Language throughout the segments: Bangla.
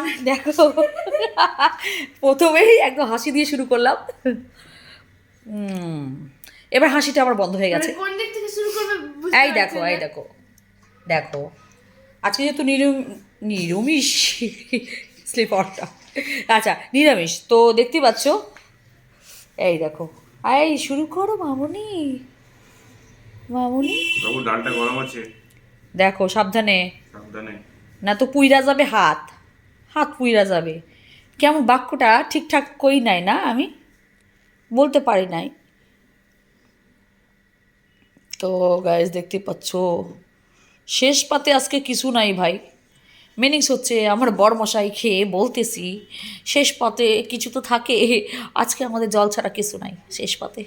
এভরিওয়ান দেখো। প্রথমেই একদম হাসি দিয়ে শুরু করলাম। এবার হাসিটা আমার বন্ধ হয়ে গেছে। মানে কোন দিক থেকে শুরু করবে এই দেখো এই দেখো দেখো। আজকে যেহেতু নিরম নিরামিষ স্লিপারটা। আচ্ছা নিরামিষ। তো দেখতে পাচ্ছ? এই দেখো। এই শুরু করো মামুনি। মামুনি। বাবু ডালটা গরম আছে। দেখো সাবধানে। সাবধানে। না তো পুইরা যাবে হাত। হাত পুইরা যাবে। কেমন বাক্যটা ঠিকঠাক কই নাই না আমি? বলতে পারি নাই। তো গাইজ দেখতে পাচ্ছ? শেষ পাতে আজকে কিছু নাই ভাই। মিনিংস হচ্ছে আমার বরমশাই খেয়ে বলতেছি, শেষ পাতে কিছু তো থাকে। আজকে আমাদের জল ছাড়া কিছু নাই শেষ পাতে।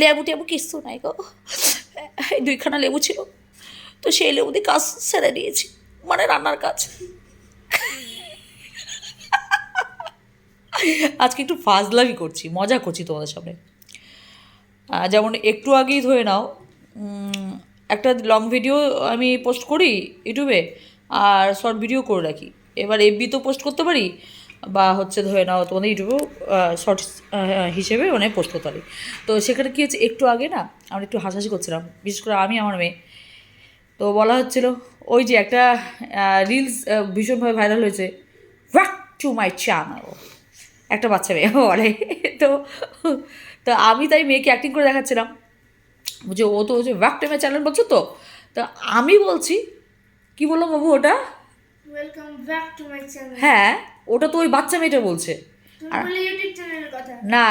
লেবু টেবু কিছু। নাই গো। দুইখানা লেবু ছিল, তো সেই লেবু দিয়ে কাজ সেরে দিয়েছি মানে রান্নার কাজ। আজকে একটু ফাজলামি করছি, মজা করছি তোমাদের সামনে। যেমন একটু আগেই ধরে নাও একটা লং ভিডিও আমি পোস্ট করি ইউটিউবে, আর শর্ট ভিডিও করে রাখি। এবার এফবি তো পোস্ট করতে পারি, বা হচ্ছে ধরে নাও তোমাদের ইউটিউবেও শর্টস হিসেবে মানে পোস্ট করতে পারি। তো সেখানে কী হচ্ছে একটু আগে না, আমরা একটু হাসাহাসি করছিলাম, বিশেষ করে আমি, আমার মেয়ে। তো বলা হচ্ছিল, ওই যে একটা রিলস ভীষণভাবে ভাইরাল হয়েছে ব্যাক টু মাই চ্যানেল একটা বাচ্চা মেয়ে বলে তো তো আমি তাই মেয়েকে অ্যাক্টিং করে দেখাচ্ছিলাম। যে ও তো হচ্ছে ব্যাক টু মাই চ্যানেল বলছো তো? তো আমি বলছি কি বললাম বাবু ওটা? Welcome back to my channel হ্যাঁ ওটা তো ওই বাচ্চা মেয়েটা বলছে। ইউটিউব চ্যানেলের কথা। না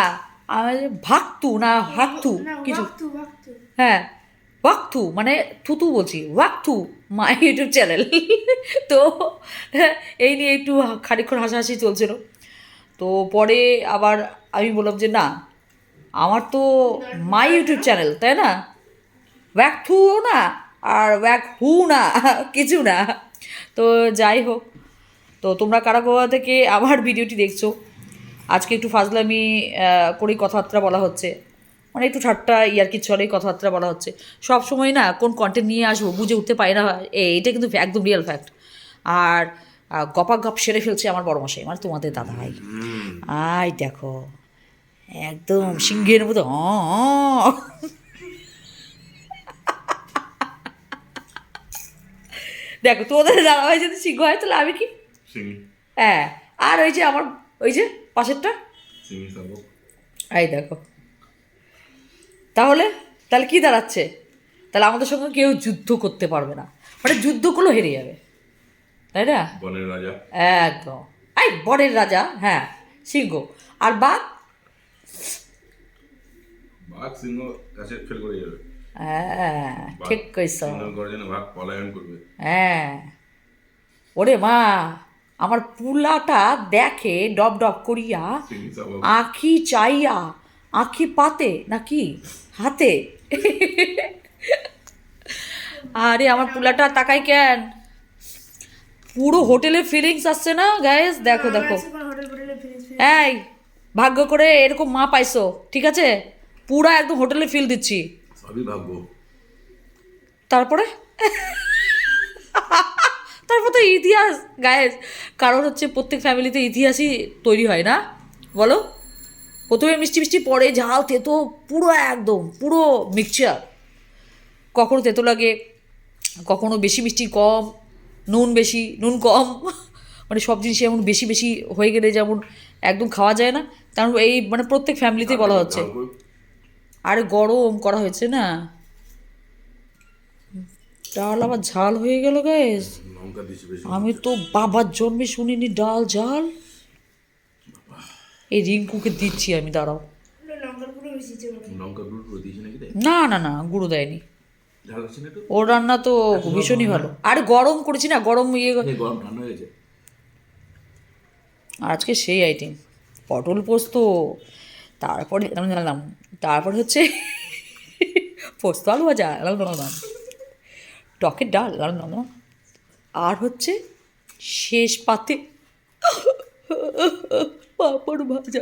আমার ভাগতু না হাকতু কিছু। ওয়াক্তু হ্যাঁ ওয়াকথু মানে থুতু বলছি ওয়াকথু মাই ইউটিউব চ্যানেল তো এই নিয়ে একটু খানিক্ষণ হাসাহাসি চলছিল। তো পরে আবার আমি বললাম যে না, আমার তো মাই ইউটিউব চ্যানেল, তাই না? ওয়াক থুও না, আর ওয়াক হু না, কিছু না। তো যাই হোক, তো তোমরা কারা গোয়া থেকে আমার ভিডিওটি দেখছ। আজকে একটু ফাজলামি করেই কথাবার্তা বলা হচ্ছে। মানে একটু ঠাট্টা ইয়ার্কি চলেই কথাবার্তা বলা হচ্ছে। সব সময় না কোন কন্টেন্ট নিয়ে আসব, বুঝে উঠতে পারি না। এটা কিন্তু একদম রিয়েল ফ্যাক্ট আর আহ, গপা গপ সেরে ফেলছে আমার বড় মশাই মানে তোমাদের দাদা ভাই। আই দেখো একদম সিংহের মতো দেখো তোমাদের দাদা ভাই যদি সিংহ হয় তাহলে আমি কি? হ্যাঁ আর ওই যে আমার ওই যে পাশেরটা? এই দেখো। তাহলে তাহলে কি দাঁড়াচ্ছে? তাহলে আমাদের সঙ্গে কেউ যুদ্ধ করতে পারবে না। মানে যুদ্ধ করলেও হেরে যাবে। তাই না? বনের রাজা। একদম। এই বরের রাজা হ্যাঁ সিংহ। আর বাঘ? বাঘ সিংহ কাছে ফেল করে যাবে। হ্যাঁ ঠিক বাঘ পলায়ন করবে। হ্যাঁ। ওরে মা আমার পুলাটা দেখে ডব ডব করিয়া আখি চাইয়া আখি পাতে নাকি হাতে? আরে আমার পুলাটা তাকাই কেন? পুরো হোটেলের ফিলিংস আসছে না গ্যাস দেখো দেখো। হোটেল এই ভাগ্য করে এরকম মা পাইছো ঠিক আছে? পুরো একদম হোটেলে ফিল দিচ্ছি। সবই ভাগ্য। তারপরে? তারপর তো ইতিহাস গায়েস কারণ হচ্ছে প্রত্যেক ফ্যামিলিতে ইতিহাসই তৈরি হয় না? বলো? প্রথমে মিষ্টি মিষ্টি পরে ঝাল তেতো পুরো একদম পুরো মিক্সচার কখনো তেতো লাগে কখনো বেশি মিষ্টি কম নুন বেশি নুন কম। মানে সব জিনিস এমন বেশি বেশি হয়ে গেলে যেমন একদম খাওয়া যায় না। তেমন এই মানে প্রত্যেক ফ্যামিলিতেই বলা হচ্ছে। আরে গরম করা হয়েছে না? ডাল আবার ঝাল হয়ে গেল গায়েস লঙ্কা দিছি বেশি আমি তো বাবার জন্মে শুনিনি ডাল ঝাল। এই রিঙ্কুকে দিচ্ছি আমি দাঁড়াও। মনে না না না গুঁড়ো দেয়নি। ওর রান্না তো ভীষণই ভালো। আরে গরম করেছি না গরম ইয়ে এই গরম ঠান্ডা হয়ে গেছে। আর আজকে সেই আইটেম। পটল পোস্ত তারপরে জানলাম তারপরে হচ্ছে পোস্ত আলু ভাজা টকের ডাল আর হচ্ছে শেষ পাতে পাপড় ভাজা।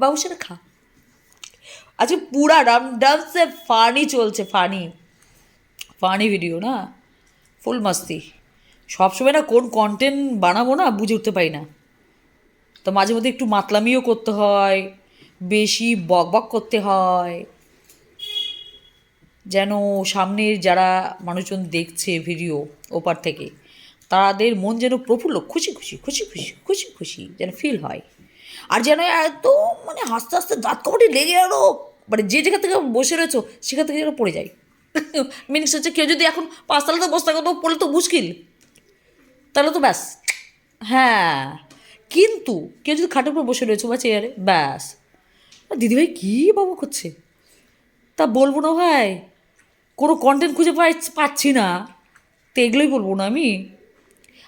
বাবু সেটা খা। আজকে পুরা রাম ডান্সে ফানি চলছে ফানি ফানি ভিডিও না? ফুল মাস্তি। সবসময় না কোন কন্টেন্ট বানাবো না, বুঝে উঠতে পারি না। তো মাঝে মধ্যে একটু মাতলামিও করতে হয়, বেশি বক বক করতে হয়। যেন সামনের যারা মানুষজন দেখছে ভিডিও ওপার থেকে, তাদের মন যেন প্রফুল্ল, খুশি খুশি খুশি খুশি খুশি খুশি, যেন ফিল হয়। আর যেন একদম মানে হাসতে হাসতে দাঁত কপাটি লেগে গেলো। মানে যে জায়গা থেকে বসে রয়েছো, সেখান থেকে যেন পড়ে যায় মিনিংস হচ্ছে কেউ যদি এখন পাঁচতলাতে বসে থাকে, তো পড়লে তো মুশকিল। তাহলে তো ব্যাস। হ্যাঁ। কিন্তু কেউ যদি খাটের উপর বসে রয়েছে বা চেয়ারে, ব্যাস। দিদিভাই, কী বাবু করছে? তা বলব না ভাই। কোনো কন্টেন্ট খুঁজে পাচ্ছি না। তো এগুলোই বলব না আমি।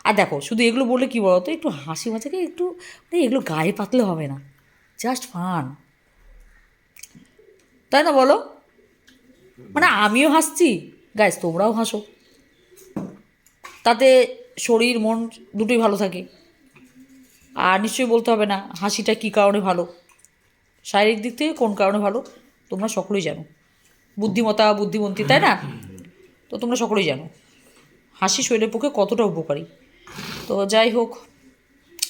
আর দেখো, শুধু এগুলো বললে কী বলতো, একটু হাসি মাঝাকে একটু মানে এগুলো গায়ে পাতলে হবে না। জাস্ট ফান তাই না বলো? মানে আমিও হাসছি। গাইস তোমরাও হাসো। তাতে শরীর, মন দুটোই ভালো থাকে। আর নিশ্চয়ই বলতে হবে না, হাসিটা কী কারণে ভালো? শারীরিক দিক থেকে কোন কারণে ভালো? তোমরা সকলেই জানো। বুদ্ধিমত্তা বুদ্ধিমন্তী তাই না? তো তোমরা সকলেই জানো। হাসি শরীরের পক্ষে কতটা উপকারী। তো যাই হোক,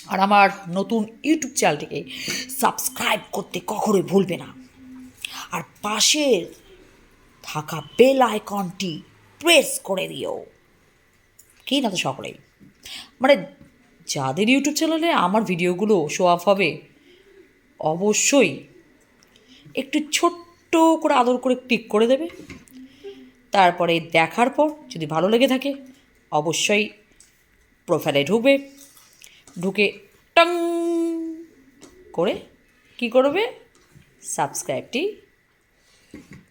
আর আমার নতুন ইউটিউব চ্যানেলটিকে সাবস্ক্রাইব করতে কখনোই ভুলবে না। আর পাশের থাকা বেল আইকনটি প্রেস করে দিও। কি না তো সকলেই? মানে যাদের ইউটিউব চ্যানেলে আমার ভিডিওগুলো শো আপ হবে, অবশ্যই একটু ছোট্ট করে আদর করে ক্লিক করে দেবে। তারপরে দেখার পর যদি ভালো লেগে থাকে, অবশ্যই প্রোফাইলে ঢুকবে। ঢুকে টং করে কি করবে? সাবস্ক্রাইবটি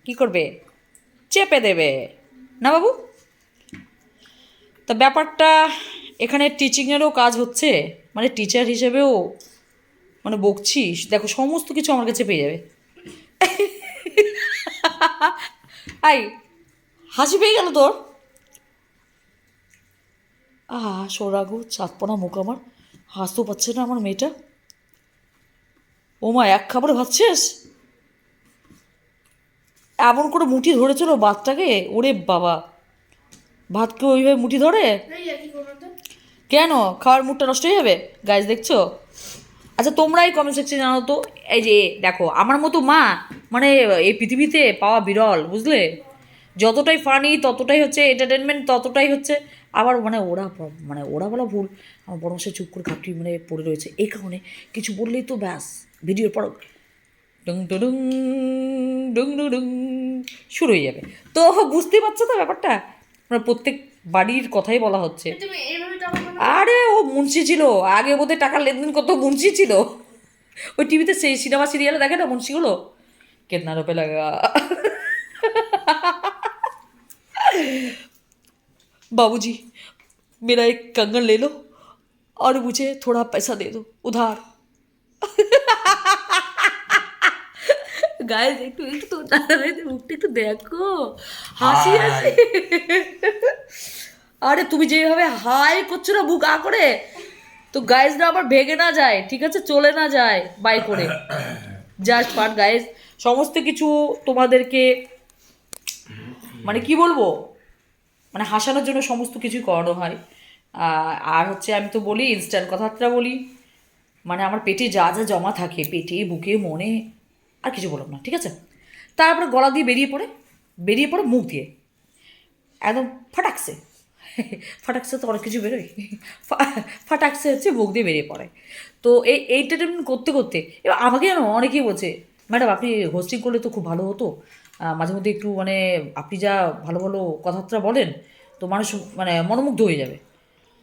কি করবে? চেপে দেবে। না বাবু? তা ব্যাপারটা এখানে টিচিংয়েরও কাজ হচ্ছে। মানে টিচার হিসেবেও মানে বকছিস। দেখো, সমস্ত কিছু আমার কাছে পেয়ে যাবে। আই, হাসি পেয়ে গেল তোর? আহা সোরাগো চাঁদপনা মুখ আমার। হাসতেও পাচ্ছে না আমার মেয়েটা। ও মা এক খাবারে ভাবছিস এমন করে মুঠি ধরেছিল ভাতটাকে ওরে বাবা। ভাতকে ওইভাবে মুঠি ধরে? কেন? খাওয়ার মুডটা নষ্ট হয়ে যাবে? গাছ দেখছ? আচ্ছা তোমরাই কমেন্ট সেকশনে জানো তো এই যে দেখো আমার মতো মা মানে এই পৃথিবীতে পাওয়া বিরল বুঝলে? যতটাই ফানি ততটাই হচ্ছে এন্টারটেনমেন্ট ততটাই হচ্ছে আবার মানে ওরা মানে ওরা বলা ভুল। আমার বড় চুপ করে খাপটি মানে পড়ে রয়েছে। এই কারণে কিছু বললেই তো ব্যাস ভিডিওর পর ডুং ডুডুং ডুং ডুডুং শুরু হয়ে যাবে তো বুঝতেই পারছো তো ব্যাপারটা মানে প্রত্যেক বাড়ির কথাই বলা হচ্ছে তুমি এইভাবে টাকা পাঠাও আরে ও মুন্সি ছিল আগে বোধহয় টাকার লেনদেন কত মুন্সি ছিল ওই টিভিতে সেই সিনেমা সিরিয়ালে দেখে না মুন্সিগুলো কেতনা রুপে লাগা बाबूजी मेरा एक कंगन ले लो और मुझे थोड़ा पैसा दे दो उधार গায়ে একটু একটু তো দাদাভাইদের মুখটা একটু দেখো। হাসি হাসি। আরে তুমি যেভাবে হাই করছ না বুক আ করে। তো গাইজরা আবার ভেগে না যায় ঠিক আছে? চলে না যায় বাই করে। Just fun guys. সমস্ত কিছু তোমাদেরকে মানে কি বলব? মানে হাসানোর জন্য সমস্ত কিছুই করানো হয়। আর হচ্ছে আমি তো বলি ইনস্ট্যান্ট কথাবার্তা বলি। মানে আমার পেটে যা যা জমা থাকে পেটে বুকে মনে আর কিছু বললাম না, ঠিক আছে? তারপরে গলা দিয়ে বেরিয়ে পড়ে বেরিয়ে পড়ে মুখ দিয়ে। একদম ফাটাকসে ফাটাকসে তো অনেক কিছু বেরোয়। ফাটাকসে হচ্ছে মুখ দিয়ে বেরিয়ে পড়ে। তো এই এইন্টারটেনমেন্ট করতে করতে, এবার আমাকে জানো, অনেকেই বলছে, ম্যাডাম, আপনি হোস্টিং করলে তো খুব ভালো হতো। মাঝে মধ্যে একটু মানে আপনি যা ভালো ভালো কথাবার্তা বলেন, তো মানুষ মানে মনোমুগ্ধ হয়ে যাবে।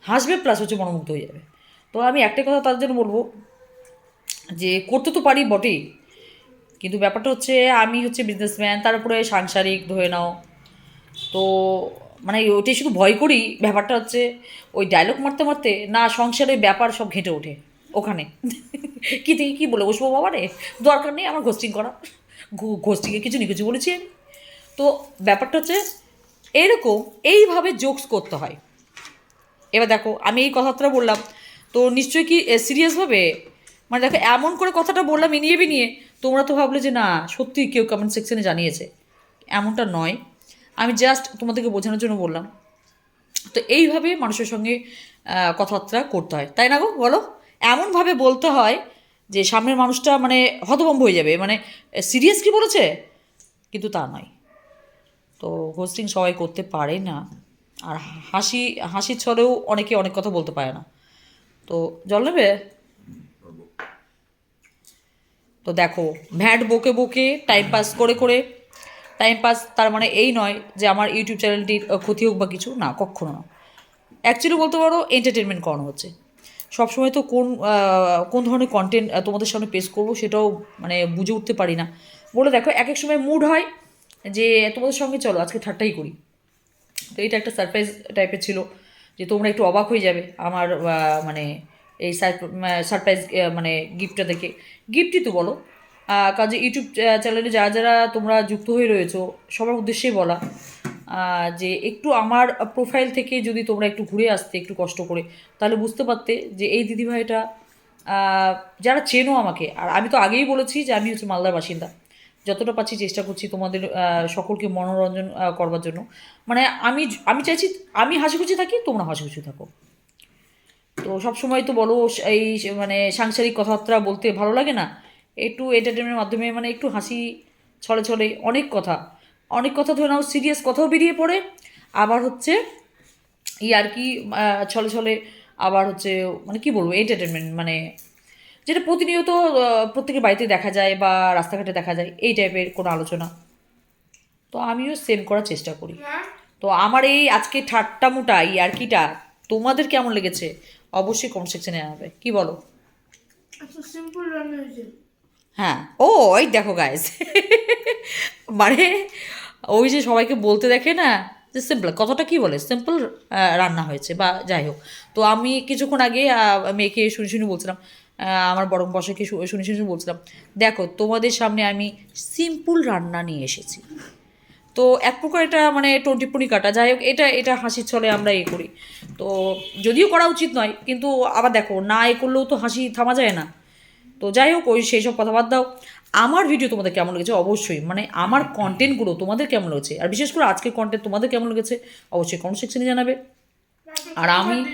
হাসবে প্লাস হচ্ছে মনোমুগ্ধ হয়ে যাবে। তো আমি একটাই কথা তার জন্য বলব, যে করতে তো পারি বটেই কিন্তু ব্যাপারটা হচ্ছে আমি হচ্ছে বিজনেসম্যান তার উপরে সাংসারিক ধরে নাও। তো মানে ওইটাই শুধু ভয় করি, ব্যাপারটা হচ্ছে ওই ডায়লগ মারতে মারতে না সংসারের ব্যাপার সব ঘেঁটে ওঠে ওখানে। কী থেকে কী বলে বসবো বাবা রে দরকার নেই আমার ঘোস্টিং করা। ঘোস্টিংয়ে কিছু নি কিছু বলেছি আমি। তো ব্যাপারটা হচ্ছে এরকম এইভাবে জোকস করতে হয়। এবার দেখো, আমি এই কথাটা বললাম। তো নিশ্চয়ই কি সিরিয়াসভাবে মানে দেখো, এমন করে কথাটা বললাম ইনিয়ে বিনিয়ে তোমরা তো ভাবলে যে না, সত্যি কেউ কমেন্ট সেকশনে জানিয়েছে। এমনটা নয়। আমি জাস্ট তোমাদেরকে বোঝানোর জন্য বললাম। তো এইভাবে মানুষের সঙ্গে কথাবার্তা করতে হয়। তাই না গো? বলো। এমনভাবে বলতে হয় যে সামনের মানুষটা মানে হতভম্ব হয়ে যাবে। মানে সিরিয়াস কি বলেছে? কিন্তু তা নয়। তো হোস্টিং সবাই করতে পারে না। আর হাসি, হাসির ছলেও অনেকে অনেক কথা বলতে পারে না। তো জল নেবে। তো দেখো, ভ্যাট বকে বকে টাইম পাস করে করে টাইম পাস তার মানে এই নয় যে আমার ইউটিউব চ্যানেলটির ক্ষতি হোক বা কিছু, না কখনো না। অ্যাকচুয়ালি বলতে পারো এন্টারটেনমেন্ট করানো হচ্ছে। সবসময় তো কোন কোন ধরনের কন্টেন্ট তোমাদের সামনে পেশ করব সেটাও মানে বুঝে উঠতে পারি না। বলে দেখো এক এক সময় মুড হয় যে, তোমাদের সঙ্গে চলো, আজকে ঠাট্টাই করি। তো এটা একটা সারপ্রাইজ টাইপের ছিল, যে তোমরা একটু অবাক হয়ে যাবে। আমার মানে এই সারপ্রাইজ মানে গিফটটা দেখে। গিফটই তো বলো। কাজে ইউটিউব চ্যানেলে যারা যারা তোমরা যুক্ত হয়ে রয়েছো, সবার উদ্দেশ্যেই বলা যে একটু আমার প্রোফাইল থেকে যদি তোমরা একটু ঘুরে আসতে, একটু কষ্ট করে, তাহলে বুঝতে পারতে যে এই দিদিভাইটা যারা চেনো আমাকে, আর আমি তো আগেই বলেছি যে আমি হচ্ছে মালদার বাসিন্দা। যতটা পাচ্ছি চেষ্টা করছি তোমাদের সকলকে মনোরঞ্জন করবার জন্য। মানে আমি আমি চাইছি, আমি হাসি খুশি থাকি, তোমরা হাসি খুশি থাকো। তো সব সময় তো বলো এই মানে সাংসারিক কথাবার্তা বলতে ভালো লাগে না। একটু এন্টারটেনমেন্টের মাধ্যমে মানে একটু হাসি ছলে ছলে অনেক কথা। অনেক কথা ধরে নাও সিরিয়াস কথাও বেরিয়ে পড়ে। আবার হচ্ছে ই আর কি ছলে ছলে আবার হচ্ছে মানে কি বলব এন্টারটেনমেন্ট মানে যেটা প্রতিনিয়ত প্রত্যেকের বাড়িতে দেখা যায় বা রাস্তাঘাটে দেখা যায় এই টাইপের কোনো আলোচনা। তো আমিও সেম করার চেষ্টা করি। তো আমার এই আজকে ঠাট্টা মোটা এই আর কিটা তোমাদের কেমন লেগেছে? অবশ্যই কমেন্ট সেকশনে জানাবে। কি বলো? সিম্পল রান্না হয়েছে হ্যাঁ ও ওই দেখো গাইস মানে ওই যে সবাইকে বলতে দেখে না যে সিম্পল কথাটা কি বলে? সিম্পল রান্না হয়েছে বা যাই হোক। তো আমি কিছুক্ষণ আগে মেয়েকে শুনে শুনে বলছিলাম আমার বড় বসকে শুনে শুনে বলছিলাম দেখো তোমাদের সামনে আমি সিম্পল রান্না নিয়ে এসেছি। তো এক প্রকার এটা মানে টন্টিপুনি কাটা যাই হোক, এটা এটা হাসির ছলে আমরা এ করি। তো যদিও করা উচিত নয়, কিন্তু আবার দেখো, না এ করলেও তো হাসি থামা যায় না। তো যাই হোক, ওই সেই সব কথা বাদ দাও। আমার ভিডিও তোমাদের কেমন লেগেছে? অবশ্যই। মানে আমার কন্টেন্টগুলো তোমাদের কেমন লেগেছে? আর বিশেষ করে আজকের কন্টেন্ট তোমাদের কেমন লেগেছে? অবশ্যই কমেন্ট সেকশনে জানাবে। আর আমি-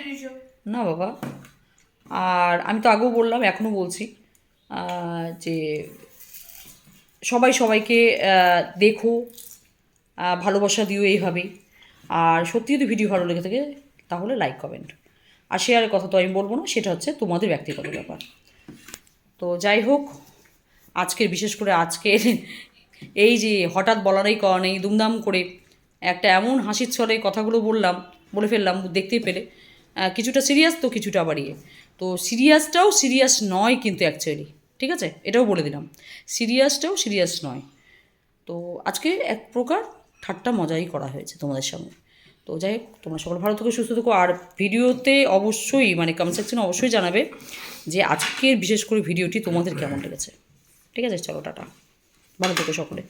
না বাবা। আর আমি তো আগেও বললাম এখনও বলছি যে সবাই সবাইকে দেখো ভালোবাসা দিও এইভাবেই আর সত্যি যদি ভিডিও ভালো লেগে থাকে, তাহলে লাইক কমেন্ট আর শেয়ারের কথা তো আমি বলব না, সেটা হচ্ছে তোমাদের ব্যক্তিগত ব্যাপার। তো যাই হোক, আজকের বিশেষ করে আজকের এই যে হঠাৎ বলা নেই কওয়া নেই দুমদাম করে একটা এমন হাসির ছলে কথাগুলো বললাম, বলে ফেললাম, দেখতেই পেলে। কিছুটা সিরিয়াস তো কিছুটা আবার ইয়ে তো সিরিয়াসটাও সিরিয়াস নয় কিন্তু অ্যাকচুয়ালি ঠিক আছে? এটাও বলে দিলাম। সিরিয়াসটাও সিরিয়াস নয়। তো আজকে এক প্রকার ঠাট্টা মজাই করা হয়েছে তোমাদের সামনে। তো যাই হোক, তোমরা সকল ভালো থেকে, সুস্থ থেকো। আর ভিডিওতে অবশ্যই মানে কমেন্ট সেকশনে অবশ্যই জানাবে যে আজকের বিশেষ করে ভিডিওটি তোমাদের কেমন লেগেছে। ঠিক আছে? চলো, টাটা। ভালো থেকো সকলে।